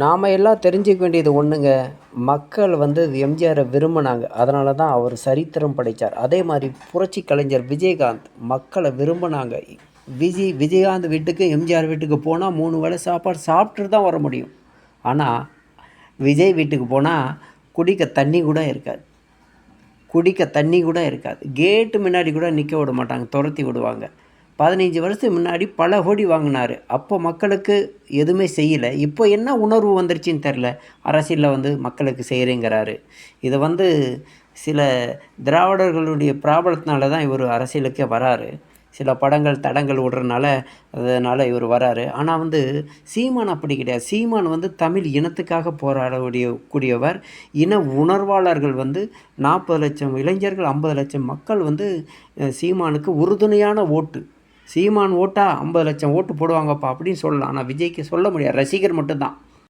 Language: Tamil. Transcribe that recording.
நாம் எல்லாம் தெரிஞ்சுக்க வேண்டியது ஒன்றுங்க மக்கள் வந்து எம்ஜிஆரை விரும்பினாங்க. அதனால தான் அவர் சரித்திரம் படைத்தார் அதே மாதிரி புரட்சி கலைஞர் விஜயகாந்த் மக்களை விரும்பினாங்க. விஜய் விஜயகாந்த் வீட்டுக்கு எம்ஜிஆர் வீட்டுக்கு போனால் மூணு வேளை சாப்பாடு சாப்பிட்டுட்டு தான் வர முடியும். ஆனால் விஜய் வீட்டுக்கு போனால் குடிக்க தண்ணி கூட இருக்காது. குடிக்க தண்ணி கூட இருக்காது. கேட்டு முன்னாடி கூட நிற்க விட மாட்டாங்க. துரத்தி விடுவாங்க. பதினஞ்சு வருஷத்துக்கு முன்னாடி பல கோடி வாங்கினார். அப்போ மக்களுக்கு எதுவுமே செய்யலை. இப்போ என்ன உணர்வு வந்துருச்சுன்னு தெரில அரசியலில் வந்து மக்களுக்கு செய்கிறேங்கிறாரு இதை வந்து சில திராவிடர்களுடைய பிராபலத்தினால தான் இவர் அரசியலுக்கே வராரு. சில படங்கள் தடங்கள் விடுறனால அதனால் இவர் வராரு. ஆனால் வந்து சீமான் அப்படி கிடையாது. சீமான் வந்து தமிழ் இனத்துக்காக போராடக்கூடிய கூடியவர். இன உணர்வாளர்கள் வந்து நாற்பது லட்சம் இளைஞர்கள் ஐம்பது லட்சம் மக்கள் வந்து சீமானுக்கு உறுதுணையான ஓட்டு. சீமான் ஓட்டா ஐம்பது லட்சம் ஓட்டு போடுவாங்கப்பா அப்படின்னு சொல்லலாம். ஆனால் விஜய்க்கு சொல்ல முடியாது. ரசிகர் மட்டும்தான்.